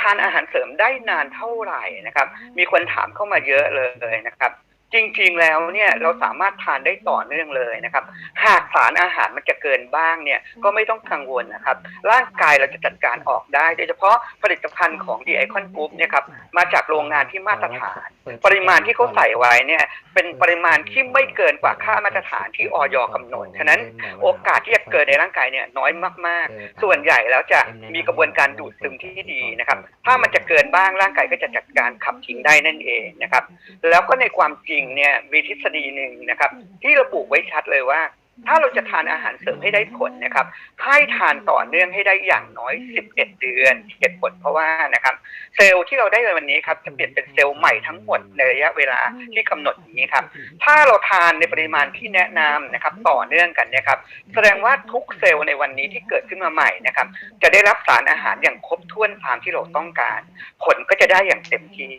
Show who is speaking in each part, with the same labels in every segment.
Speaker 1: ทานอาหารเสริมได้นานเท่าไหร่นะครับ มีคนถามเข้ามาเยอะเลยนะครับ จริงๆแล้วเนี่ยเราสามารถทานได้ต่อเนื่องเลยนะครับ หากสารอาหารมันจะเกินบ้างเนี่ยก็ไม่ต้องกังวลนะครับ ร่างกายเราจะจัดการออกได้โดยเฉพาะผลิตภัณฑ์ของ The Icon Group เนี่ยครับมาจากโรงงานที่มาตรฐาน ปริมาณที่เขาใส่ไว้เนี่ยเป็นปริมาณที่ไม่เกินกว่าค่ามาตรฐานที่ออยกำหนดฉะนั้นโอกาสที่จะเกิดในร่างกายเนี่ยน้อยมากๆ ส่วนใหญ่แล้วจะมีกระบวนการดูดซึมที่ดีนะครับ ถ้ามันจะเกินบ้างร่างกายก็จะจัดการขับทิ้งได้นั่นเองนะครับ แล้วก็ในความจริงเนี่ยมีทฤษฎีหนึ่งนะครับ ที่ระบุไว้ชัดเลยว่า ถ้าเราจะทานอาหารเสริมให้ได้ผลนะครับ ให้ทานต่อเนื่องให้ได้อย่างน้อย 11 เดือนเหตุผลเพราะว่านะครับ เซลล์ที่เราได้ในวันนี้ครับจะเปลี่ยนเป็นเซลล์ใหม่ทั้งหมดในระยะเวลาที่กำหนดอย่างนี้ครับ ถ้าเราทานในปริมาณที่แนะนำนะครับ ต่อเนื่องกันนี่ยครับ แสดงว่าทุกเซลล์ในวันนี้ที่เกิดขึ้นมาใหม่นะครับ จะได้รับสารอาหารอย่างครบถ้วนตามที่เราต้องการ ผลก็จะได้อย่างเต็มที่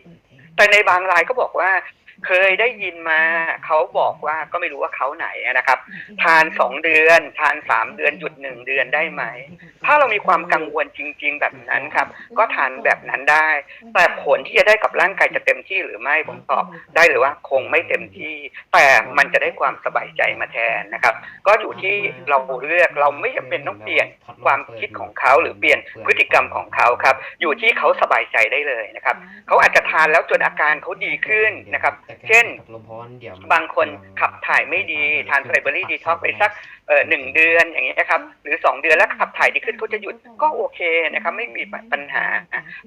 Speaker 1: แต่ในบางรายก็บอกว่า เคยได้ยินมาเขาบอกว่าก็ไม่รู้ว่าเขาไหนนะครับ ทานสองเดือน ทานสามเดือนหยุดหนึ่งเดือนได้ไหม ถ้าเรามีความกังวลจริง ๆ แบบนั้นครับ ก็ทานแบบนั้นได้ แต่ผลที่จะได้กับร่างกายจะเต็มที่หรือไม่ผมตอบได้เลยว่าคงไม่เต็มที่ แต่มันจะได้ความสบายใจมาแทนนะครับ ก็อยู่ที่เราเลือกเราไม่จำเป็นต้องเปลี่ยนความคิดของเขาหรือเปลี่ยนพฤติกรรมของเขาครับ อยู่ที่เขาสบายใจได้เลยนะครับเขาอาจจะทานแล้วจนอาการเขาดีขึ้นนะครับเช่น บางคนขับถ่ายไม่ดี ทานไฟเบอรี่ดีท็อกไปสักเอ่อหนึ่งเดือนอย่างเงี้ยครับ หรือสองเดือนแล้วขับถ่ายดีขึ้นเขาจะหยุดก็โอเคนะครับ ไม่มีปัญหา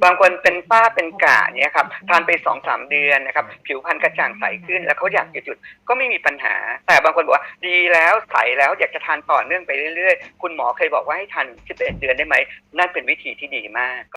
Speaker 1: บางคนเป็นป้าเป็นกะเนี่ยครับทานไปสองสามเดือนนะครับ ผิวพรรณกระจ่างใสขึ้น แล้วเขาอยากจะหยุดก็ไม่มีปัญหา แต่บางคนบอกว่าดีแล้วใสแล้วอยากจะทานต่อเนื่องไปเรื่อยๆ คุณหมอเคยบอกว่าให้ทาน11เดือนได้ไหมนั่นเป็นวิธีที่ดีมาก